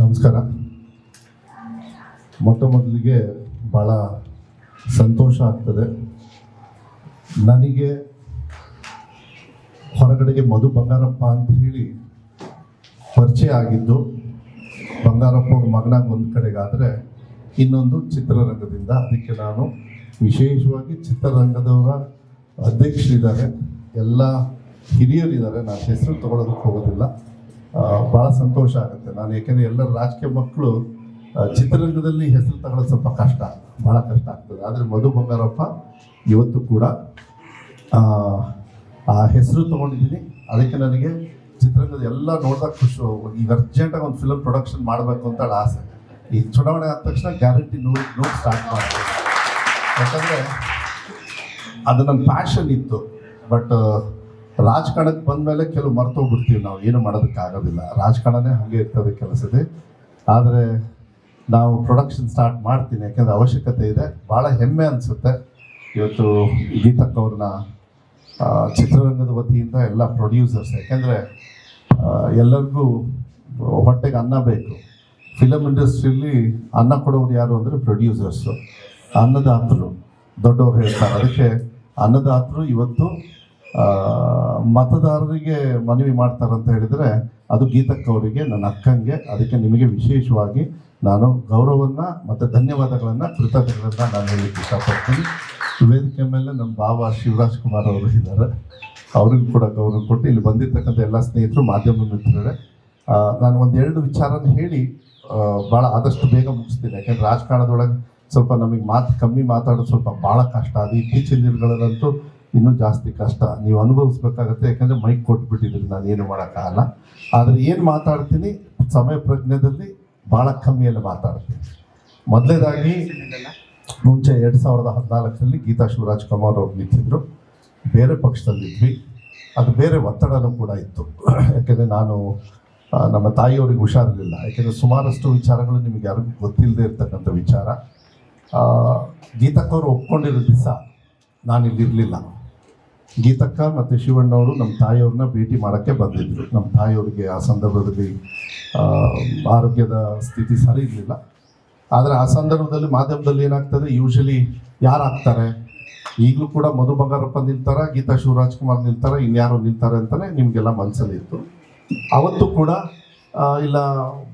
ನಮಸ್ಕಾರ. ಮೊಟ್ಟ ಮೊದಲಿಗೆ ಭಾಳ ಸಂತೋಷ ಆಗ್ತದೆ. ನನಗೆ ಹೊರಗಡೆಗೆ ಮಧು ಬಂಗಾರಪ್ಪ ಅಂತ ಹೇಳಿ ಪರಿಚಯ ಆಗಿದ್ದು, ಬಂಗಾರಪ್ಪ ಅವ್ರ ಮಗನಾಗ ಒಂದು ಕಡೆಗಾದರೆ ಇನ್ನೊಂದು ಚಿತ್ರರಂಗದಿಂದ. ಅದಕ್ಕೆ ನಾನು ವಿಶೇಷವಾಗಿ ಚಿತ್ರರಂಗದವರ ಅಧ್ಯಕ್ಷರಿದ್ದಾರೆ. ಎಲ್ಲ ಹಿರಿಯರಿದ್ದಾರೆ. ನಾನು ಹೆಸರು ತಗೊಳ್ಳೋದಕ್ಕೆ ಹೋಗೋದಿಲ್ಲ. ಭಾಳ ಸಂತೋಷ ಆಗುತ್ತೆ. ನಾನು ಏಕೆಂದರೆ ಎಲ್ಲ ರಾಜಕೀಯ ಮಕ್ಕಳು ಚಿತ್ರರಂಗದಲ್ಲಿ ಹೆಸರು ತಗೊಳ್ಳೋದು ಸ್ವಲ್ಪ ಕಷ್ಟ ಭಾಳ ಕಷ್ಟ ಆಗ್ತದೆ. ಆದರೆ ಮಧು ಬಂಗಾರಪ್ಪ ಇವತ್ತು ಕೂಡ ಆ, ಹೆಸರು ತೊಗೊಂಡಿದ್ದೀನಿ. ಅದಕ್ಕೆ ನನಗೆ ಚಿತ್ರರಂಗದ ಎಲ್ಲ ನೋಡಿದಾಗ ಖುಷಿ ಈಗ ಅರ್ಜೆಂಟಾಗಿ ಒಂದು ಫಿಲಮ್ ಪ್ರೊಡಕ್ಷನ್ ಮಾಡಬೇಕು ಅಂತ ಆಸೆ. ಈ ಚುನಾವಣೆ ಆದ ತಕ್ಷಣ ಗ್ಯಾರಂಟಿ ನೋಡಿ ನೋಡಿ ಸ್ಟಾರ್ಟ್ ಮಾಡ್ತೀನಿ ಯಾಕಂದರೆ ಅದು ನನ್ನ ಪ್ಯಾಷನ್ ಇತ್ತು. ಬಟ್ ರಾಜಕಾರಣಕ್ಕೆ ಬಂದಮೇಲೆ ಕೆಲವು ಮರ್ತೋಗ್ಬಿಡ್ತೀವಿ ನಾವು. ಏನು ಮಾಡೋದಕ್ಕಾಗೋದಿಲ್ಲ ರಾಜಕಾರಣನೇ ಹಾಗೆ ಇರ್ತದೆ ಕೆಲಸದೆ ಆದರೆ ನಾವು ಪ್ರೊಡಕ್ಷನ್ ಸ್ಟಾರ್ಟ್ ಮಾಡ್ತೀನಿ. ಯಾಕೆಂದರೆ ಅವಶ್ಯಕತೆ ಇದೆ. ಭಾಳ ಹೆಮ್ಮೆ ಅನಿಸುತ್ತೆ. ಇವತ್ತು ಗೀತಕ್ಕವ್ರನ್ನ ಚಿತ್ರರಂಗದ ವತಿಯಿಂದ ಎಲ್ಲ ಪ್ರೊಡ್ಯೂಸರ್ಸ್ ಯಾಕೆಂದರೆ ಎಲ್ಲರಿಗೂ ಹೊಟ್ಟೆಗೆ ಅನ್ನ ಬೇಕು. ಫಿಲಮ್ ಇಂಡಸ್ಟ್ರಿಯಲ್ಲಿ ಅನ್ನ ಕೊಡೋರು ಯಾರು ಅಂದರೆ ಪ್ರೊಡ್ಯೂಸರ್ಸು ಅನ್ನದಾತರು ದೊಡ್ಡವರು ಹೇಳ್ತಾರೆ. ಅದಕ್ಕೆ ಅನ್ನದಾತರು ಇವತ್ತು ಮತದಾರರಿಗೆ ಮನವಿ ಮಾಡ್ತಾರಂತ ಹೇಳಿದರೆ ಅದು ಗೀತಕ್ಕ ಅವರಿಗೆ ನನ್ನ ಅಕ್ಕಂಗೆ, ಅದಕ್ಕೆ ನಿಮಗೆ ವಿಶೇಷವಾಗಿ ನಾನು ಗೌರವವನ್ನು ಮತ್ತು ಧನ್ಯವಾದಗಳನ್ನು, ಕೃತಜ್ಞತೆಗಳನ್ನು ನಾನು ಹೇಳಲಿಕ್ಕೆ ಇಷ್ಟಪಡ್ತೀನಿ. ವೇದಿಕೆ ಮೇಲೆ ನಮ್ಮ ಬಾಬಾ ಶಿವರಾಜ್ ಕುಮಾರ್ ಅವರು ಇದ್ದಾರೆ. ಅವ್ರಿಗೂ ಕೂಡ ಗೌರವ ಕೊಟ್ಟು ಇಲ್ಲಿ ಬಂದಿರ್ತಕ್ಕಂಥ ಎಲ್ಲ ಸ್ನೇಹಿತರು, ಮಾಧ್ಯಮ ಮಿತ್ರರೇ ನಾನು ಒಂದೆರಡು ವಿಚಾರನ ಹೇಳಿ ಭಾಳ ಆದಷ್ಟು ಬೇಗ ಮುಗಿಸ್ತೀನಿ. ಯಾಕೆಂದ್ರೆ ರಾಜಕಾರಣದೊಳಗೆ ಸ್ವಲ್ಪ ನಮಗೆ ಮಾತು, ಕಮ್ಮಿ ಮಾತಾಡೋದು ಸ್ವಲ್ಪ ಭಾಳ ಕಷ್ಟ. ಅದು ಇತ್ತೀಚಿನ ದಿನಗಳಲ್ಲಂತೂ ಇನ್ನೂ ಜಾಸ್ತಿ ಕಷ್ಟ. ನೀವು ಅನುಭವಿಸ್ಬೇಕಾಗತ್ತೆ, ಯಾಕಂದರೆ ಮೈಕ್ ಕೊಟ್ಬಿಟ್ಟಿದ್ದೀನಿ ನಾನು, ಏನು ಮಾಡೋಕ್ಕಾಗಲ್ಲ. ಆದರೆ ಏನು ಮಾತಾಡ್ತೀನಿ? ಸಮಯ ಪ್ರಜ್ಞೆದಲ್ಲಿ ಭಾಳ ಕಮ್ಮಿಯಲ್ಲಿ ಮಾತಾಡ್ತೀನಿ. ಮೊದಲನೇದಾಗಿ ಮುಂಚೆ ಎರಡು ಸಾವಿರದ ಹದಿನಾಲ್ಕರಲ್ಲಿ ಗೀತಾ ಶಿವರಾಜ್ ಕುಮಾರ್ ಅವ್ರು ನಿಂತಿದ್ರು. ಬೇರೆ ಪಕ್ಷದಲ್ಲಿದ್ವಿ ಅದು ಬೇರೆ ಒತ್ತಡನೂ ಕೂಡ ಇತ್ತು. ಯಾಕೆಂದರೆ ನಾನು ನಮ್ಮ ತಾಯಿಯವ್ರಿಗೆ ಹುಷಾರಿರಲಿಲ್ಲ. ಯಾಕೆಂದರೆ ಸುಮಾರಷ್ಟು ವಿಚಾರಗಳು ನಿಮಗೆ ಯಾರಿಗೂ ಗೊತ್ತಿಲ್ಲದೆ ಇರ್ತಕ್ಕಂಥ ವಿಚಾರ. ಗೀತಕ್ಕವರು ಒಪ್ಕೊಂಡಿರೋ ದಿವಸ ನಾನು ಇಲ್ಲಿರಲಿಲ್ಲ ಗೀತಕ್ಕ ಮತ್ತು ಶಿವಣ್ಣವರು ನಮ್ಮ ತಾಯಿಯವ್ರನ್ನ ಭೇಟಿ ಮಾಡೋಕ್ಕೆ ಬಂದಿದ್ದರು ನಮ್ಮ ತಾಯಿಯವ್ರಿಗೆ ಆ ಸಂದರ್ಭದಲ್ಲಿ ಆರೋಗ್ಯದ ಸ್ಥಿತಿ ಸರಿ ಇರಲಿಲ್ಲ. ಆದರೆ ಆ ಸಂದರ್ಭದಲ್ಲಿ ಮಾಧ್ಯಮದಲ್ಲಿ ಏನಾಗ್ತದೆ ಯೂಶಲಿ ಯಾರು ಆಗ್ತಾರೆ ಈಗಲೂ ಕೂಡ ಮಧು ಬಂಗಾರಪ್ಪ ನಿಲ್ತಾರ, ಗೀತಾ ಶಿವರಾಜ್ ಕುಮಾರ್ ನಿಲ್ತಾರ ಯಾರು ನಿಲ್ತಾರೆ ಅಂತಲೇ ನಿಮಗೆಲ್ಲ ಮನಸ್ಸಲ್ಲಿ ಇತ್ತು. ಅವತ್ತು ಕೂಡ ಇಲ್ಲ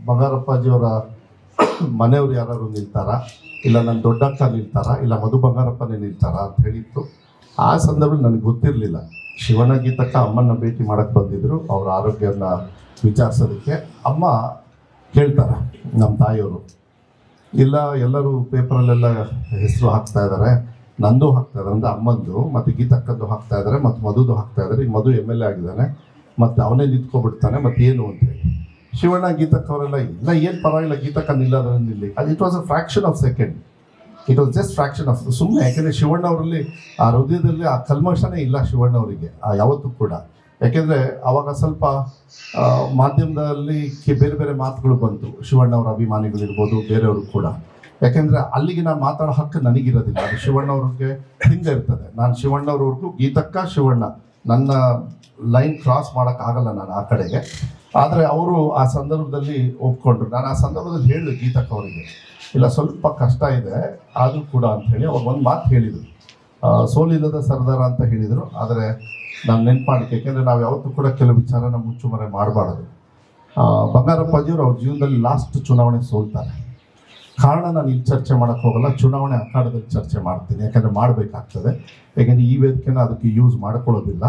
ಬಂಗಾರಪ್ಪಾಜಿಯವರ ಮನೆಯವ್ರು ಯಾರು ನಿಲ್ತಾರ? ಇಲ್ಲ ನನ್ನ ದೊಡ್ಡಕ್ಕ ನಿಲ್ತಾರ? ಇಲ್ಲ ಮಧು ಬಂಗಾರಪ್ಪನೇ ನಿಲ್ತಾರ ಅಂತ ಹೇಳಿತ್ತು. ಆ ಸಂದರ್ಭದಲ್ಲಿ ನನಗೆ ಗೊತ್ತಿರಲಿಲ್ಲ. ಶಿವಣ್ಣ ಗೀತಕ್ಕ ಅಮ್ಮನ ಭೇಟಿ ಮಾಡಕ್ಕೆ ಬಂದಿದ್ರು. ಅವ್ರ ಆರೋಗ್ಯನ ವಿಚಾರಿಸೋದಕ್ಕೆ ಅಮ್ಮ ಕೇಳ್ತಾರೆ ನಮ್ಮ ತಾಯಿಯವರು. ಇಲ್ಲ, ಎಲ್ಲರೂ ಪೇಪರಲ್ಲೆಲ್ಲ ಹೆಸರು ಹಾಕ್ತಾ ಇದ್ದಾರೆ ನಂದು ಹಾಕ್ತಾ ಇದ್ದಾರೆ ಅಂದರೆ ಅಮ್ಮಂದು, ಮತ್ತು ಗೀತಕ್ಕದ್ದು ಹಾಕ್ತಾ ಇದ್ದಾರೆ ಮತ್ತು ಮಧುದು ಹಾಕ್ತಾ ಇದ್ದಾರೆ ಈಗ ಮಧು ಎಂ ಎಲ್ ಎ ಆಗಿದ್ದಾನೆ. ಮತ್ತು ಅವನೇ ನಿಂತ್ಕೊಬಿಡ್ತಾನೆ, ಮತ್ತು ಏನು ಅಂತೇಳಿ ಶಿವಣ್ಣ ಗೀತಕ್ಕ ಅವರೆಲ್ಲ ಇಲ್ಲ, ಏನು ಪರವಾಗಿಲ್ಲ ಗೀತಕ್ಕ ನಿಲ್ಲದಿಲ್ಲ ನಿಲ್ಲಿ ಅದು it was a fraction of second it was just fraction of ಸುಮ್ಮನೆ ಯಾಕೆಂದರೆ ಶಿವಣ್ಣ ಅವರಲ್ಲಿ ಆ ಹೃದಯದಲ್ಲಿ ಆ ಕಲ್ಮಶನೇ ಇಲ್ಲ ಶಿವಣ್ಣ ಅವರಿಗೆ ಆ ಯಾವತ್ತೂ ಕೂಡ. ಯಾಕೆಂದರೆ ಅವಾಗ ಸ್ವಲ್ಪ ಮಾಧ್ಯಮದಲ್ಲಿ ಬೇರೆ ಬೇರೆ ಮಾತುಗಳು ಬಂತು. ಶಿವಣ್ಣ ಅವರ ಅಭಿಮಾನಿಗಳಿರ್ಬೋದು, ಬೇರೆಯವರು ಕೂಡ. ಯಾಕೆಂದರೆ ಅಲ್ಲಿಗೆ ನಾನು ಮಾತಾಡೋ ಹಕ್ಕು ನನಗಿರೋದಿಲ್ಲ. ಅದು ಶಿವಣ್ಣ ಅವ್ರಿಗೆ ಹಿಂದೆ ಇರ್ತದೆ. ನಾನು ಶಿವಣ್ಣವ್ರವ್ರಿಗೂ ಗೀತಕ್ಕ ಶಿವಣ್ಣ. ನನ್ನ ಲೈನ್ ಕ್ರಾಸ್ ಮಾಡೋಕ್ಕಾಗಲ್ಲ ನಾನು ಆ ಕಡೆಗೆ. ಆದರೆ ಅವರು ಆ ಸಂದರ್ಭದಲ್ಲಿ ಒಪ್ಕೊಂಡ್ರು. ನಾನು ಆ ಸಂದರ್ಭದಲ್ಲಿ ಹೇಳಿದೆ ಗೀತಕ್ಕ ಅವರಿಗೆ ಇಲ್ಲ, ಸ್ವಲ್ಪ ಕಷ್ಟ ಇದೆ. ಆದರೂ ಕೂಡ ಅಂತ ಹೇಳಿ ಅವ್ರು ಒಂದು ಮಾತು ಹೇಳಿದರು. ಸೋಲಿಲ್ಲದ ಸರ್ದಾರ ಅಂತ ಹೇಳಿದರು. ಆದರೆ ನಾನು ನೆನ್ಪು ಯಾಕೆಂದರೆ ನಾವು ಯಾವತ್ತೂ ಕೂಡ ಕೆಲವು ವಿಚಾರನ ಮುಚ್ಚುಮರೆ ಮಾಡಬಾರದು. ಬಂಗಾರಪ್ಪಾಜಿಯವರು ಅವ್ರ ಜೀವನದಲ್ಲಿ ಲಾಸ್ಟ್ ಚುನಾವಣೆ ಸೋಲ್ತಾರೆ. ಕಾರಣ ನಾನು ಇಲ್ಲಿ ಚರ್ಚೆ ಮಾಡೋಕ್ಕೆ ಹೋಗಲ್ಲ. ಚುನಾವಣೆ ಅಖಾಡದಲ್ಲಿ ಚರ್ಚೆ ಮಾಡ್ತೀನಿ. ಯಾಕಂದರೆ ಮಾಡಬೇಕಾಗ್ತದೆ. ಯಾಕೆಂದರೆ ಈ ವೇದಿಕೆನ ಅದಕ್ಕೆ ಯೂಸ್ ಮಾಡ್ಕೊಳ್ಳೋದಿಲ್ಲ.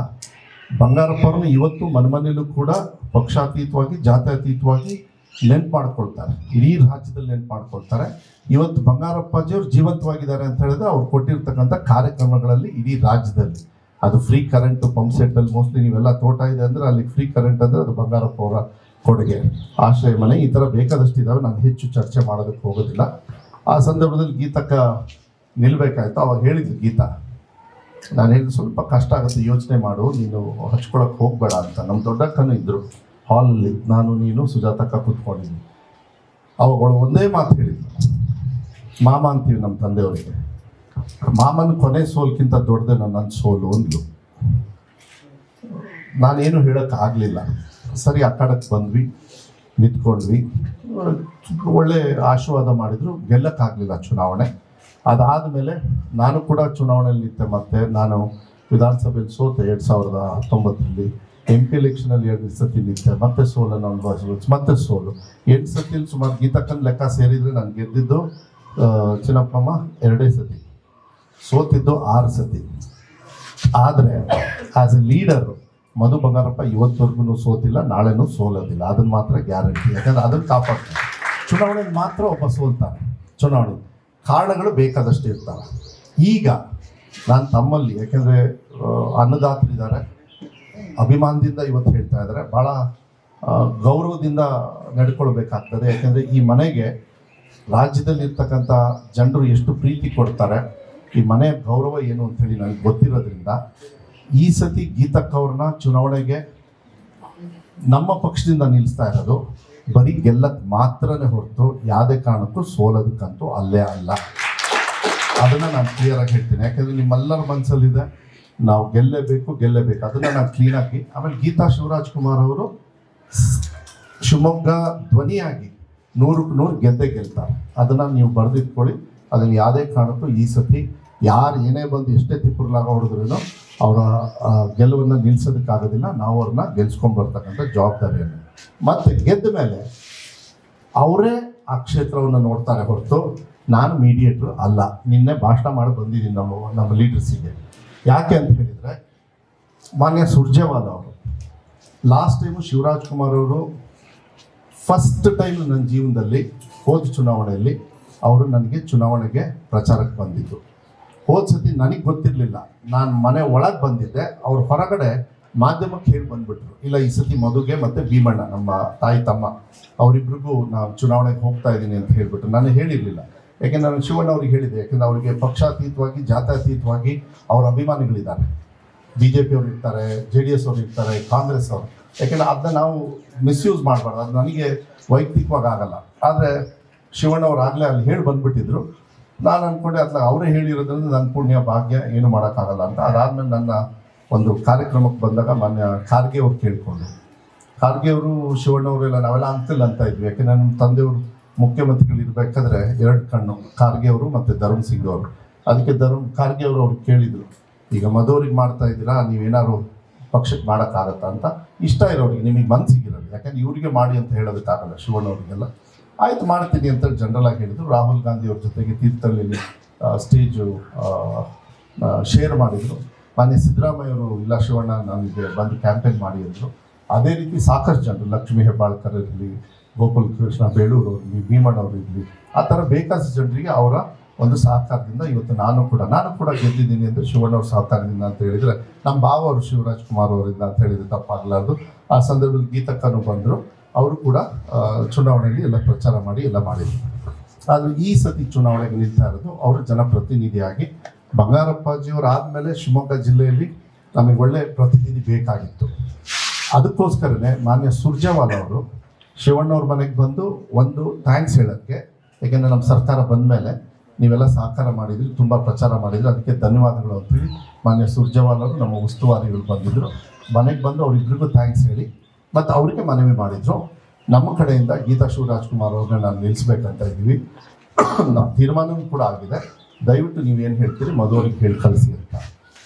ಬಂಗಾರಪ್ಪ ಅವ್ರನ್ನ ಇವತ್ತು ಮನಮನೇಲೂ ಕೂಡ ಪಕ್ಷಾತೀತವಾಗಿ, ಜಾತ್ಯತೀತವಾಗಿ ನೆನ್ಪು ಮಾಡ್ಕೊಳ್ತಾರೆ ಇಡೀ ರಾಜ್ಯದಲ್ಲಿ ನೆನ್ಪು ಮಾಡ್ಕೊಳ್ತಾರೆ ಇವತ್ತು ಬಂಗಾರಪ್ಪಾಜಿಯವರು ಜೀವಂತವಾಗಿದ್ದಾರೆ ಅಂತ ಹೇಳಿದ್ರೆ ಅವ್ರು ಕೊಟ್ಟಿರ್ತಕ್ಕಂಥ ಕಾರ್ಯಕ್ರಮಗಳಲ್ಲಿ ಇಡೀ ರಾಜ್ಯದಲ್ಲಿ. ಅದು ಫ್ರೀ ಕರೆಂಟ್ ಪಂಪ್ ಸೆಟ್ಟಲ್ಲಿ ಮೋಸ್ಟ್ಲಿ ನೀವೆಲ್ಲ ತೋಟ ಇದೆ ಅಂದರೆ ಅಲ್ಲಿ ಫ್ರೀ ಕರೆಂಟ್ ಅಂದರೆ ಅದು ಬಂಗಾರಪ್ಪ ಅವರ ಕೊಡುಗೆ. ಆಶ್ರಯ ಮನೆ, ಈ ಥರ ಬೇಕಾದಷ್ಟು ಇದ್ದಾವೆ ನಾನು ಹೆಚ್ಚು ಚರ್ಚೆ ಮಾಡೋದಕ್ಕೆ ಹೋಗೋದಿಲ್ಲ. ಆ ಸಂದರ್ಭದಲ್ಲಿ ಗೀತಕ್ಕ ನಿಲ್ಬೇಕಾಯ್ತು. ಅವಾಗ ಹೇಳಿದ್ರು ಗೀತ, ನಾನು ಹೇಳಿದ್ರು ಸ್ವಲ್ಪ ಕಷ್ಟ ಆಗುತ್ತೆ, ಯೋಚನೆ ಮಾಡು, ನೀನು ಹಚ್ಕೊಳಕ್ಕೆ ಹೋಗಬೇಡ ಅಂತ. ನಮ್ಮ ದೊಡ್ಡಕ್ಕನೂ ಇದ್ದರು ಹಾಲಲ್ಲಿ ನಾನು ನೀನು ಸುಜಾತಕ್ಕ ಕೂತ್ಕೊಂಡಿದ್ವಿ ಅವಳು ಒಂದೇ ಮಾತು ಹೇಳಿದ್ರು. ಮಾಮ ಅಂತೀವಿ ನಮ್ಮ ತಂದೆಯವರಿಗೆ. ಮಾಮನ ಕೊನೆ ಸೋಲ್ಕಿಂತ ದೊಡ್ಡದೆ ನನ್ನ ಸೋಲು ಅಂದ್ಲು. ನಾನೇನು ಹೇಳೋಕ್ಕಾಗಲಿಲ್ಲ ಸರಿ ಅಕ್ಕಡಕ್ಕೆ ಬಂದ್ವಿ, ನಿಂತ್ಕೊಂಡ್ವಿ. ಒಳ್ಳೆ ಆಶೀರ್ವಾದ ಮಾಡಿದ್ರು. ಗೆಲ್ಲಕ್ಕಾಗಲಿಲ್ಲ ಚುನಾವಣೆ. ಅದಾದ ಮೇಲೆ ನಾನು ಕೂಡ ಚುನಾವಣೆಯಲ್ಲಿ ನಿಂತೆ ಮತ್ತೆ ನಾನು ವಿಧಾನಸಭೆಯಲ್ಲಿ ಸೋತೆ ಎರಡು ಸಾವಿರದ ಹತ್ತೊಂಬತ್ತರಲ್ಲಿ ಎಂ ಪಿ ಎಲೆಕ್ಷನಲ್ಲಿ ಎರಡು ಸತಿ ನಿಂತೆ. ಮತ್ತೆ ಸೋಲನ್ನು ಅನುಭವಿಸ್ಬೋದು. ಮತ್ತೆ ಸೋಲು. ಎಂಟು ಸತಿಯಲ್ಲಿ ಸುಮಾರು ಗೀತಕ್ಕನ ಲೆಕ್ಕ ಸೇರಿದರೆ ನಾನು ಗೆದ್ದಿದ್ದು ಚಿನ್ನಪ್ಪಮ್ಮ ಎರಡೇ ಸತಿ. ಸೋತಿದ್ದು ಆರು ಸತಿ. ಆದರೆ as a leader Madhu Bangarappa ಇವತ್ತವರೆಗೂ ಸೋತಿಲ್ಲ, ನಾಳೆನೂ ಸೋಲೋದಿಲ್ಲ. ಅದನ್ನ ಮಾತ್ರ ಗ್ಯಾರಂಟಿ ಯಾಕಂದ್ರೆ ಅದನ್ನು ಕಾಪಾಡ್ತಾರೆ. ಚುನಾವಣೆಗೆ ಮಾತ್ರ ಒಬ್ಬ ಸೋಲ್ತಾನೆ. ಚುನಾವಣೆ. ಕಾರಣಗಳು ಬೇಕಾದಷ್ಟು ಇರ್ತಾರೆ ಈಗ, ನಾನು ತಮ್ಮಲ್ಲಿ, ಯಾಕೆಂದರೆ ಅನ್ನದಾತರಿದ್ದಾರೆ. ಅಭಿಮಾನದಿಂದ ಇವತ್ತು ಹೇಳ್ತಾ ಇದ್ದಾರೆ. ಭಾಳ ಗೌರವದಿಂದ ನಡ್ಕೊಳ್ಬೇಕಾಗ್ತದೆ. ಯಾಕೆಂದರೆ ಈ ಮನೆಗೆ ರಾಜ್ಯದಲ್ಲಿರ್ತಕ್ಕಂಥ ಜನರು ಎಷ್ಟು ಪ್ರೀತಿ ಕೊಡ್ತಾರೆ, ಈ ಮನೆ ಗೌರವ ಏನು ಅಂಥೇಳಿ ನನಗೆ ಗೊತ್ತಿರೋದ್ರಿಂದ ಈ ಸತಿ ಗೀತಕ್ಕ ಅವ್ರನ್ನ ಚುನಾವಣೆಗೆ ನಮ್ಮ ಪಕ್ಷದಿಂದ ನಿಲ್ಲಿಸ್ತಾ ಇರೋದು. ಬರೀ ಗೆಲ್ಲಕ್ಕೆ ಮಾತ್ರನೇ ಹೊರತು ಯಾವುದೇ ಕಾರಣಕ್ಕೂ ಸೋಲೋದಕ್ಕಂತೂ ಅಲ್ಲೇ ಅಲ್ಲ. ಅದನ್ನು ನಾನು ಕ್ಲಿಯರಾಗಿ ಹೇಳ್ತೀನಿ. ಯಾಕೆಂದರೆ ನಿಮ್ಮೆಲ್ಲರ ಮನಸ್ಸಲ್ಲಿದೆ ನಾವು ಗೆಲ್ಲಬೇಕು ಗೆಲ್ಲಬೇಕು. ಅದನ್ನ ನಾನು ಕ್ಲೀನಾಗಿ ಆಮೇಲೆ ಗೀತಾ ಶಿವರಾಜ್ ಕುಮಾರ್ ಅವರು ಶಿವಮೊಗ್ಗ ಧ್ವನಿಯಾಗಿ ನೂರಕ್ಕೆ ನೂರು ಗೆದ್ದೆ ಗೆಲ್ತಾರೆ. ಅದನ್ನ ನೀವು ಬರೆದಿಟ್ಕೊಳ್ಳಿ. ಅದನ್ನ ಯಾವುದೇ ಕಾರಣಕ್ಕೂ ಈ ಸತಿ ಯಾರು ಏನೇ ಬಂದು ಎಷ್ಟೇ ತಿಪ್ಪುರ್ಲಾಗ ಹೊಡೆದ್ರೂ ಅವರ ಗೆಲುವನ್ನು ನಿಲ್ಸೋದಕ್ಕಾಗೋದಿಲ್ಲ. ನಾವು ಅವ್ರನ್ನ ಗೆಲ್ಸ್ಕೊಂಡ್ಬರ್ತಕ್ಕಂಥ ಜವಾಬ್ದಾರಿಯನ್ನು. ಮತ್ತೆ ಗೆದ್ದ ಮೇಲೆ ಅವರೇ ಆ ಕ್ಷೇತ್ರವನ್ನು ನೋಡ್ತಾರೆ ಹೊರತು ನಾನು ಮೀಡಿಯೇಟ್ರು ಅಲ್ಲ. ನಿನ್ನೆ ಭಾಷಣ ಮಾಡಿ ಬಂದಿದ್ದೀನಿ ನಮ್ಮ ನಮ್ಮ ಲೀಡರ್ಸಿಗೆ ಯಾಕೆ ಅಂತ ಹೇಳಿದರೆ, ಮಾನ್ಯ ಸುರ್ಜೇವಾಲ ಅವರು ಲಾಸ್ಟ್ ಟೈಮು ಶಿವರಾಜ್ ಕುಮಾರ್ ಅವರು ಫಸ್ಟ್ ಟೈಮ್ ನನ್ನ ಜೀವನದಲ್ಲಿ ಹೋದ ಚುನಾವಣೆಯಲ್ಲಿ ಅವರು ನನಗೆ ಚುನಾವಣೆಗೆ ಪ್ರಚಾರಕ್ಕೆ ಬಂದಿದ್ದು. ಹೋದ ಸತಿ ನನಗೆ ಗೊತ್ತಿರಲಿಲ್ಲ. ನಾನು ಮನೆ ಒಳಗೆ ಬಂದಿದ್ದೆ, ಅವ್ರ ಹೊರಗಡೆ ಮಾಧ್ಯಮಕ್ಕೆ ಹೇಳಿ ಬಂದ್ಬಿಟ್ರು. ಇಲ್ಲ, ಈ ಸತಿ ಮಧುಗೆ ಮತ್ತು ಭೀಮಣ್ಣ, ನಮ್ಮ ತಾಯಿ ತಮ್ಮ, ಅವರಿಬ್ರಿಗೂ ನಾನು ಚುನಾವಣೆಗೆ ಹೋಗ್ತಾ ಇದ್ದೀನಿ ಅಂತ ಹೇಳಿಬಿಟ್ರು. ನಾನು ಹೇಳಿರಲಿಲ್ಲ. ಯಾಕೆಂದ್ರೆ ನಾನು ಶಿವಣ್ಣ ಅವ್ರಿಗೆ ಹೇಳಿದೆ, ಯಾಕೆಂದ್ರೆ ಅವರಿಗೆ ಪಕ್ಷಾತೀತವಾಗಿ, ಜಾತ್ಯತೀತವಾಗಿ ಅವರ ಅಭಿಮಾನಿಗಳಿದ್ದಾರೆ. ಬಿ ಜೆ ಪಿ ಅವ್ರು ಇರ್ತಾರೆ, ಜೆ ಡಿ ಎಸ್ ಅವ್ರು ಇರ್ತಾರೆ, ಕಾಂಗ್ರೆಸ್ ಅವರು. ಯಾಕೆಂದ್ರೆ ಅದನ್ನ ನಾವು ಮಿಸ್ಯೂಸ್ ಮಾಡಬಾರ್ದು, ಅದು ನನಗೆ ವೈಯಕ್ತಿಕವಾಗಿ ಆಗಲ್ಲ. ಆದರೆ ಶಿವಣ್ಣ ಅವ್ರು ಆಗಲೇ ಅಲ್ಲಿ ಹೇಳಿ ಬಂದ್ಬಿಟ್ಟಿದ್ರು. ನಾನು ಅಂದ್ಕೊಂಡೆ ಅಥವಾ ಅವರೇ ಹೇಳಿರೋದ್ರಿಂದ ನನ್ನ ಪುಣ್ಯ, ಭಾಗ್ಯ ಏನು ಮಾಡೋಕ್ಕಾಗಲ್ಲ ಅಂತ. ಅದಾದ್ಮೇಲೆ ನನ್ನ ಒಂದು ಕಾರ್ಯಕ್ರಮಕ್ಕೆ ಬಂದಾಗ ಮಾನ್ಯ ಖಾರ್ಗೆ ಅವ್ರು ಕೇಳಿಕೊಂಡು ಖಾರ್ಗೆ ಅವರು, ಶಿವಣ್ಣ ಅವರೆಲ್ಲ ನಾವೆಲ್ಲ ಅಂತಿಲ್ಲ ಅಂತ ಇದ್ವಿ. ಯಾಕೆಂದ್ರೆ ನಮ್ಮ ತಂದೆಯವರು ಮುಖ್ಯಮಂತ್ರಿಗಳು ಇರಬೇಕಾದ್ರೆ ಎರಡು ಕಣ್ಣು, ಖಾರ್ಗೆ ಅವರು ಮತ್ತು ಧರ್ಮ್ ಸಿಂಗ್ ಅವರು. ಅದಕ್ಕೆ ಧರ್ಮ್, ಖಾರ್ಗೆ ಅವರು ಅವ್ರು ಕೇಳಿದರು, ಈಗ ಮಧುವ್ರಿಗೆ ಮಾಡ್ತಾ ಇದ್ದೀರಾ, ನೀವೇನಾದ್ರು ಪಕ್ಷಕ್ಕೆ ಮಾಡೋಕ್ಕಾಗತ್ತಾ ಅಂತ. ಇಷ್ಟ ಇರೋರಿಗೆ, ನಿಮಗೆ ಮನಸ್ಸಿಗಿರಲ್ಲ ಯಾಕಂದ್ರೆ ಇವರಿಗೆ ಮಾಡಿ ಅಂತ ಹೇಳೋದಕ್ಕಾಗಲ್ಲ ಶಿವಣ್ಣ ಅವರಿಗೆಲ್ಲ. ಆಯ್ತು, ಮಾಡ್ತೀನಿ ಅಂತ ಜನರಲ್ ಆಗಿ ಹೇಳಿದರು. ರಾಹುಲ್ ಗಾಂಧಿ ಅವ್ರ ಜೊತೆಗೆ ತೀರ್ಥಲ್ಲಿ ಸ್ಟೇಜು ಶೇರ್ ಮಾಡಿದರು. ಮಾನ್ಯ ಸಿದ್ದರಾಮಯ್ಯ ಅವರು, ಇಲ್ಲ ಶಿವಣ್ಣ ನನಗೆ ಬಂದು ಕ್ಯಾಂಪೇನ್ ಮಾಡಿ ಅಂದರು. ಅದೇ ರೀತಿ ಸಾಕಷ್ಟು ಜನರು, ಲಕ್ಷ್ಮೀ ಹೆಬ್ಬಾಳ್ಕರ್ ಇರಲಿ ಗೋಪಾಲ್ ಕೃಷ್ಣ ಬೇಳೂರು ಇರಲಿ ಭೀಮಣ್ಣ ಅವರು ಇರಲಿ ಆ ಥರ ಬೇಕಾದ ಜನರಿಗೆ ಅವರ ಒಂದು ಸಹಕಾರದಿಂದ ಇವತ್ತು ನಾನು ಕೂಡ ನಾನು ಕೂಡ ಗೆದ್ದಿದ್ದೀನಿ ಅಂತ ಶಿವಣ್ಣ ಅವ್ರ ಸಹಕಾರದಿಂದ ಅಂತ ಹೇಳಿದರೆ, ನಮ್ಮ ಭಾವ ಅವರು ಶಿವರಾಜ್ ಕುಮಾರ್ ಅವರಿಂದ ಅಂತ ಹೇಳಿದ್ರೆ ತಪ್ಪಾಗಲಾರ್ದು. ಆ ಸಂದರ್ಭದಲ್ಲಿ ಗೀತಕ್ಕನೂ ಬಂದರು. ಅವರು ಕೂಡ ಚುನಾವಣೆಯಲ್ಲಿ ಎಲ್ಲ ಪ್ರಚಾರ ಮಾಡಿ ಎಲ್ಲ ಮಾಡಿದ್ರು. ಆದರೆ ಈ ಸತಿ ಚುನಾವಣೆಗೆ ನಿಲ್ತಾ ಇರೋದು ಅವರು ಜನಪ್ರತಿನಿಧಿಯಾಗಿ ಬಂಗಾರಪ್ಪಾಜಿಯವರು ಆದಮೇಲೆ ಶಿವಮೊಗ್ಗ ಜಿಲ್ಲೆಯಲ್ಲಿ ನಮಗೆ ಒಳ್ಳೆ ಪ್ರತಿನಿಧಿ ಬೇಕಾಗಿತ್ತು. ಅದಕ್ಕೋಸ್ಕರನೇ ಮಾನ್ಯ ಸುರ್ಜೇವಾಲ ಅವರು ಶಿವಣ್ಣವ್ರ ಮನೆಗೆ ಬಂದು ಒಂದು ಥ್ಯಾಂಕ್ಸ್ ಹೇಳೋಕ್ಕೆ ಯಾಕೆಂದರೆ ನಮ್ಮ ಸರ್ಕಾರ ಬಂದ ಮೇಲೆ ನೀವೆಲ್ಲ ಸಹಕಾರ ಮಾಡಿದ್ರಿ, ತುಂಬ ಪ್ರಚಾರ ಮಾಡಿದ್ರಿ. ಅದಕ್ಕೆ ಧನ್ಯವಾದಗಳು ಅಂತೇಳಿ ಮಾನ್ಯ ಸುರ್ಜವಾಲ್ ಅವರು ನಮ್ಮ ಉಸ್ತುವಾರಿಗಳು ಬಂದಿದ್ದರು ಮನೆಗೆ ಬಂದು ಅವರಿಬ್ಬರಿಗೂ ಥ್ಯಾಂಕ್ಸ್ ಹೇಳಿ. ಮತ್ತು ಅವರಿಗೆ ಮನವಿ ಮಾಡಿದರು. ನಮ್ಮ ಕಡೆಯಿಂದ ಗೀತಾ ಶಿವರಾಜ್ಕುಮಾರ್ ಅವ್ರನ್ನ ನಾನು ನಿಲ್ಲಿಸ್ಬೇಕಂತ ಇದ್ದೀವಿ. ನಮ್ಮ ತೀರ್ಮಾನವೂ ಕೂಡ ಆಗಿದೆ. ದಯವಿಟ್ಟು ನೀವೇನು ಹೇಳ್ತೀರಿ ಮದುವರಿಗೆ ಹೇಳಿ ಕಳಿಸಿ ಅಂತ.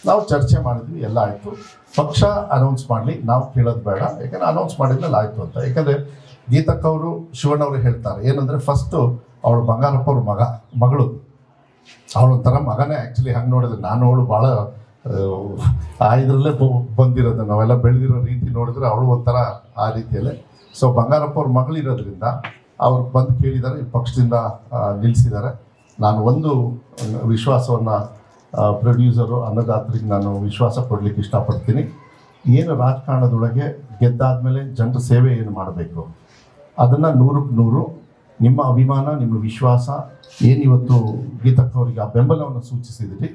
ನಾವು ಚರ್ಚೆ ಮಾಡಿದ್ವಿ, ಎಲ್ಲ ಆಯಿತು. ಪಕ್ಷ ಅನೌನ್ಸ್ ಮಾಡಲಿ, ನಾವು ಕೇಳೋದು ಬೇಡ. ಯಾಕಂದರೆ ಅನೌನ್ಸ್ ಮಾಡಿದ್ಮೇಲೆ ಆಯಿತು ಅಂತ. ಯಾಕಂದರೆ ಗೀತಕ್ಕ ಅವರು ಹೇಳ್ತಾರೆ, ಏನಂದರೆ ಫಸ್ಟು ಅವಳು ಬಂಗಾರಪ್ಪ ಅವ್ರ ಮಗ, ಮಗಳು. ಅವಳೊಂಥರ ಮಗನೇ ಆ್ಯಕ್ಚುಲಿ ಹಂಗೆ ನೋಡಿದ್ರೆ ನಾನು ಅವಳು ಭಾಳ ಆ ಇದರಲ್ಲೇ ಬಂದಿರೋದು. ನಾವೆಲ್ಲ ಬೆಳೆದಿರೋ ರೀತಿ ನೋಡಿದ್ರೆ ಅವಳು ಒಂಥರ ಆ ರೀತಿಯಲ್ಲೇ. ಸೊ ಬಂಗಾರಪ್ಪ ಅವ್ರ ಮಗಳಿರೋದ್ರಿಂದ ಅವ್ರು ಬಂದು ಕೇಳಿದ್ದಾರೆ, ಈ ಪಕ್ಷದಿಂದ ನಿಲ್ಲಿಸಿದ್ದಾರೆ ನಾನು ಒಂದು ವಿಶ್ವಾಸವನ್ನು ಪ್ರೊಡ್ಯೂಸರು ಅನ್ನದಾತರಿಗೆ ನಾನು ವಿಶ್ವಾಸ ಕೊಡಲಿಕ್ಕೆ ಇಷ್ಟಪಡ್ತೀನಿ. ಏನು ರಾಜಕಾರಣದೊಳಗೆ ಗೆದ್ದಾದ್ಮೇಲೆ ಜನರ ಸೇವೆ ಏನು ಮಾಡಬೇಕು? ಅದನ್ನು ನೂರಕ್ಕೆ ನೂರು, ನಿಮ್ಮ ಅಭಿಮಾನ, ನಿಮ್ಮ ವಿಶ್ವಾಸ ಏನಿವತ್ತು ಗೀತಕ್ಕವರಿಗೆ ಆ ಬೆಂಬಲವನ್ನು ಸೂಚಿಸಿದಿರಿ,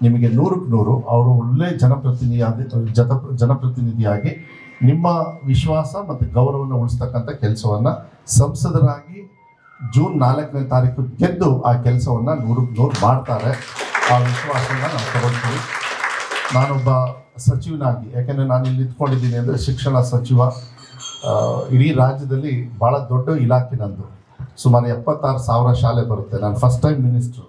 ನಿಮಗೆ ನೂರಕ್ಕೆ ನೂರು, ಅವರು ಒಳ್ಳೆ ಜನಪ್ರತಿನಿಧಿಯಾಗಿ ಜನ, ಜನಪ್ರತಿನಿಧಿಯಾಗಿ ನಿಮ್ಮ ವಿಶ್ವಾಸ ಮತ್ತು ಗೌರವವನ್ನು ಉಳಿಸ್ತಕ್ಕಂಥ ಕೆಲಸವನ್ನು ಸಂಸದರಾಗಿ ಜೂನ್ ನಾಲ್ಕನೇ ತಾರೀಕು ಗೆದ್ದು ಆ ಕೆಲಸವನ್ನು ನೂರಕ್ಕೆ ನೂರು ಮಾಡ್ತಾರೆ. ಆ ವಿಶ್ವಾಸವನ್ನು ನಾವು ತಗೊಳ್ತೀವಿ. ನಾನೊಬ್ಬ ಸಚಿವನಾಗಿ, ಯಾಕೆಂದರೆ ನಾನು ಇಲ್ಲಿ ನಿಂತ್ಕೊಂಡಿದ್ದೀನಿ ಅಂದರೆ ಶಿಕ್ಷಣ ಸಚಿವ ಇಡೀ ರಾಜ್ಯದಲ್ಲಿ ಭಾಳ ದೊಡ್ಡ ಇಲಾಖೆ ನಂದು. ಸುಮಾರು ಎಪ್ಪತ್ತಾರು ಸಾವಿರ ಶಾಲೆ ಬರುತ್ತೆ. ನಾನು ಫಸ್ಟ್ ಟೈಮ್ ಮಿನಿಸ್ಟ್ರು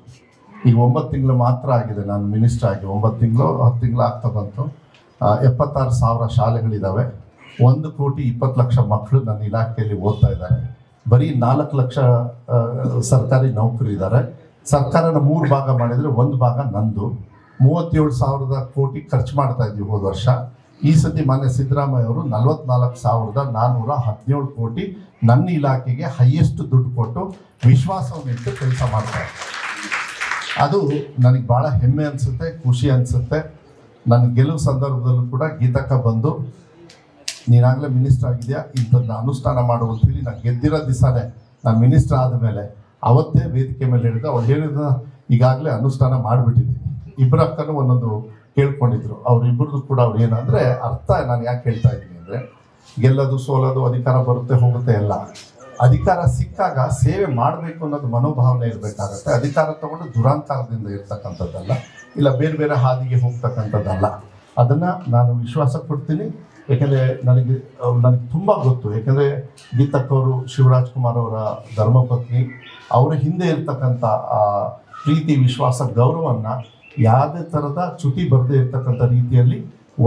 ಈಗ ಒಂಬತ್ತು ತಿಂಗಳು ಮಾತ್ರ ಆಗಿದೆ. ನಾನು ಮಿನಿಸ್ಟರ್ ಆಗಿ ಒಂಬತ್ತು ತಿಂಗಳು, ಹತ್ತು ತಿಂಗಳು ಆಗ್ತಾ ಬಂತು. ಎಪ್ಪತ್ತಾರು ಸಾವಿರ ಶಾಲೆಗಳಿದ್ದಾವೆ ಒಂದು ಕೋಟಿ ಇಪ್ಪತ್ತು ಲಕ್ಷ ಮಕ್ಕಳು ನನ್ನ ಇಲಾಖೆಯಲ್ಲಿ ಓದ್ತಾ ಇದ್ದಾರೆ. ಬರೀ ನಾಲ್ಕು ಲಕ್ಷ ಸರ್ಕಾರಿ ನೌಕರು ಇದ್ದಾರೆ ಸರ್ಕಾರನ ಮೂರು ಭಾಗ ಮಾಡಿದರೆ ಒಂದು ಭಾಗ ನಂದು. ಮೂವತ್ತೇಳು ಸಾವಿರದ ಕೋಟಿ ಖರ್ಚು ಮಾಡ್ತಾ ಇದ್ವಿ ಹೋದ ವರ್ಷ. ಈ ಸತಿ ಮಾನ್ಯ ಸಿದ್ದರಾಮಯ್ಯ ಅವರು ನಲವತ್ನಾಲ್ಕು ಸಾವಿರದ ನಾನ್ನೂರ ಹದಿನೇಳು ಕೋಟಿ ನನ್ನ ಇಲಾಖೆಗೆ ಹೈಯೆಸ್ಟ್ ದುಡ್ಡು ಕೊಟ್ಟು ವಿಶ್ವಾಸವನ್ನಿಟ್ಟು ಕೆಲಸ ಮಾಡ್ತಾರೆ. ಅದು ನನಗೆ ಭಾಳ ಹೆಮ್ಮೆ ಅನಿಸುತ್ತೆ, ಖುಷಿ ಅನಿಸುತ್ತೆ. ನನ್ನ ಗೆಲುವು ಸಂದರ್ಭದಲ್ಲೂ ಕೂಡ ಗೀತಕ್ಕ ಬಂದು, ನೀನಾಗಲೇ ಮಿನಿಸ್ಟರ್ ಆಗಿದೆಯಾ? ಇಂಥದ್ದನ್ನ ಅನುಷ್ಠಾನ ಮಾಡು ಅಂತೇಳಿ ನಾನು ಗೆದ್ದಿರೋ ದಿವಸನೇ ನಾನು ಮಿನಿಸ್ಟರ್ ಆದಮೇಲೆ ಅವತ್ತೇ ವೇದಿಕೆ ಮೇಲೆ ಹಿಡಿದು ಅವ್ರು ಹೇಳಿದ ಈಗಾಗಲೇ ಅನುಷ್ಠಾನ ಮಾಡಿಬಿಟ್ಟಿದ್ದೀನಿ. ಇಬ್ಬರ ಅಕ್ಕನೂ ಒಂದೊಂದು ಕೇಳ್ಕೊಂಡಿದ್ರು. ಅವರಿಬ್ಬರದ್ದು ಕೂಡ ಅವ್ರು ಏನಂದರೆ, ಅರ್ಥ ನಾನು ಯಾಕೆ ಹೇಳ್ತಾ ಇದ್ದೀನಿ ಅಂದರೆ ಗೆಲ್ಲೋದು ಸೋಲೋದು ಅಧಿಕಾರ ಬರುತ್ತೆ ಹೋಗುತ್ತೆ ಎಲ್ಲ. ಅಧಿಕಾರ ಸಿಕ್ಕಾಗ ಸೇವೆ ಮಾಡಬೇಕು ಅನ್ನೋದು ಮನೋಭಾವನೆ ಇರಬೇಕಾಗತ್ತೆ. ಅಧಿಕಾರ ತಗೊಂಡು ದುರಾಂಕಾರದಿಂದ ಇರ್ತಕ್ಕಂಥದ್ದಲ್ಲ, ಇಲ್ಲ ಬೇರೆ ಬೇರೆ ಹಾದಿಗೆ ಹೋಗ್ತಕ್ಕಂಥದ್ದಲ್ಲ. ಅದನ್ನು ನಾನು ವಿಶ್ವಾಸ ಕೊಡ್ತೀನಿ. ಯಾಕೆಂದರೆ ನನಗೆ ನನಗೆ ತುಂಬ ಗೊತ್ತು. ಏಕೆಂದರೆ ಗೀತಕ್ಕವರು ಶಿವರಾಜ್ ಕುಮಾರ್ ಅವರ ಧರ್ಮಪತ್ನಿ, ಅವರ ಹಿಂದೆ ಇರ್ತಕ್ಕಂಥ ಪ್ರೀತಿ, ವಿಶ್ವಾಸ ಗೌರವವನ್ನು ಯಾವುದೇ ಥರದ ಚ್ಯುತಿ ಬರದೇ ಇರ್ತಕ್ಕಂಥ ರೀತಿಯಲ್ಲಿ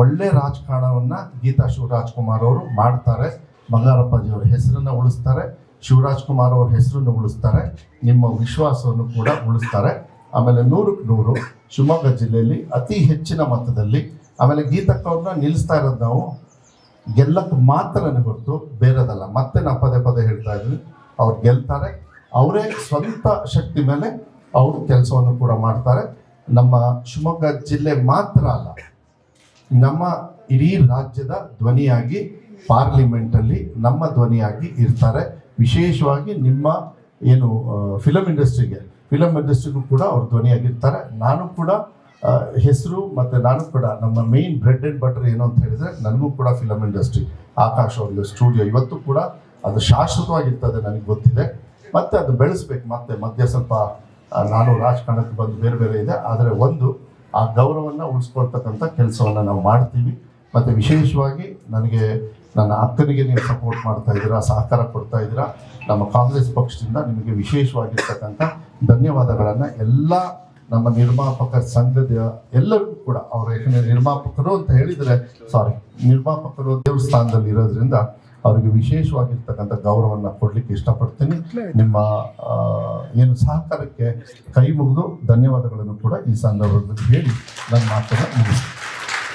ಒಳ್ಳೆ ರಾಜಕಾರಣವನ್ನು ಗೀತಾ ಶಿವರಾಜ್ ಕುಮಾರ್ ಅವರು ಮಾಡ್ತಾರೆ. ಬಂಗಾರಪ್ಪಾಜಿಯವರ ಹೆಸರನ್ನು ಉಳಿಸ್ತಾರೆ. ಶಿವರಾಜ್ ಕುಮಾರ್ ಅವ್ರ ಹೆಸರನ್ನು ಉಳಿಸ್ತಾರೆ. ನಿಮ್ಮ ವಿಶ್ವಾಸವನ್ನು ಕೂಡ ಉಳಿಸ್ತಾರೆ. ಆಮೇಲೆ ನೂರಕ್ಕೆ ನೂರು ಶಿವಮೊಗ್ಗ ಜಿಲ್ಲೆಯಲ್ಲಿ ಅತಿ ಹೆಚ್ಚಿನ ಮತದಲ್ಲಿ ಆಮೇಲೆ ಗೀತಕ್ಕವ್ರನ್ನ ನಿಲ್ಲಿಸ್ತಾ ಇರೋದು ನಾವು. ಗೆಲ್ಲಕ್ಕೆ ಮಾತ್ರನೇ ಹೊರತು ಬೇರೆದಲ್ಲ. ಮತ್ತೆ ನಾ ಪದೇ ಪದೇ ಹೇಳ್ತಾ ಇದ್ವಿ ಅವ್ರು ಗೆಲ್ತಾರೆ. ಅವರೇ ಸ್ವಂತ ಶಕ್ತಿ ಮೇಲೆ ಅವರು ಕೆಲಸವನ್ನು ಕೂಡ ಮಾಡ್ತಾರೆ. ನಮ್ಮ ಶಿವಮೊಗ್ಗ ಜಿಲ್ಲೆ ಮಾತ್ರ ಅಲ್ಲ, ನಮ್ಮ ಇಡೀ ರಾಜ್ಯದ ಧ್ವನಿಯಾಗಿ ಪಾರ್ಲಿಮೆಂಟಲ್ಲಿ ನಮ್ಮ ಧ್ವನಿಯಾಗಿ ಇರ್ತಾರೆ. ವಿಶೇಷವಾಗಿ ನಿಮ್ಮ ಏನು ಫಿಲಮ್ ಇಂಡಸ್ಟ್ರಿಗೆ ಫಿಲಮ್ ಇಂಡಸ್ಟ್ರಿಗೂ ಕೂಡ ಅವ್ರು ಧ್ವನಿಯಾಗಿರ್ತಾರೆ. ನಾನು ಕೂಡ ಹೆಸರು ಮತ್ತು ನಾನು ಕೂಡ ನಮ್ಮ ಮೇನ್ ಬ್ರೆಡ್ ಆ್ಯಂಡ್ ಬಟರ್ ಏನು ಅಂತ ಹೇಳಿದ್ರೆ ನನಗೂ ಕೂಡ ಫಿಲಮ್ ಇಂಡಸ್ಟ್ರಿ ಆಕಾಶ್ ಸ್ಟುಡಿಯೋ ಇವತ್ತು ಕೂಡ ಅದು ಶಾಶ್ವತವಾಗಿರ್ತದೆ ನನಗೆ ಗೊತ್ತಿದೆ. ಮತ್ತು ಅದು ಬೆಳೆಸ್ಬೇಕು, ಮತ್ತೆ ಮಧ್ಯ ಸ್ವಲ್ಪ ನಾನು ರಾಜಕಾರಣಕ್ಕೆ ಬಂದು ಬೇರೆ ಬೇರೆ ಇದೆ. ಆದರೆ ಒಂದು, ಆ ಗೌರವವನ್ನು ಉಳಿಸ್ಕೊಳ್ತಕ್ಕಂಥ ಕೆಲಸವನ್ನು ನಾವು ಮಾಡ್ತೀವಿ. ಮತ್ತು ವಿಶೇಷವಾಗಿ ನನಗೆ ನನ್ನ ಅಕ್ಕನಿಗೆ ನೀವು ಸಪೋರ್ಟ್ ಮಾಡ್ತಾ ಇದ್ದೀರಾ, ಸಹಕಾರ ಕೊಡ್ತಾ ಇದ್ದೀರಾ, ನಮ್ಮ ಕಾಂಗ್ರೆಸ್ ಪಕ್ಷದಿಂದ ನಿಮಗೆ ವಿಶೇಷವಾಗಿರ್ತಕ್ಕಂಥ ಧನ್ಯವಾದಗಳನ್ನು ಎಲ್ಲ ನಮ್ಮ ನಿರ್ಮಾಪಕ ಸಂಘದ ಎಲ್ಲರಿಗೂ ಕೂಡ, ಅವರು ಯಾಕಂದರೆ ನಿರ್ಮಾಪಕರು ಅಂತ ಹೇಳಿದರೆ ಸಾರಿ ನಿರ್ಮಾಪಕರು ದೇವಸ್ಥಾನದಲ್ಲಿ ಇರೋದ್ರಿಂದ ಅವರಿಗೆ ವಿಶೇಷವಾಗಿರ್ತಕ್ಕಂಥ ಗೌರವವನ್ನು ಕೊಡಲಿಕ್ಕೆ ಇಷ್ಟಪಡ್ತೀನಿ. ನಿಮ್ಮ ಏನು ಸಹಕಾರಕ್ಕೆ ಕೈ ಮುಗಿದು ಧನ್ಯವಾದಗಳನ್ನು ಕೂಡ ಈ ಸಂದರ್ಭದಲ್ಲಿ ಹೇಳಿ. ನನ್ನ ಮಾತನ್ನು ಮುಗಿಸ್ತೀನಿ.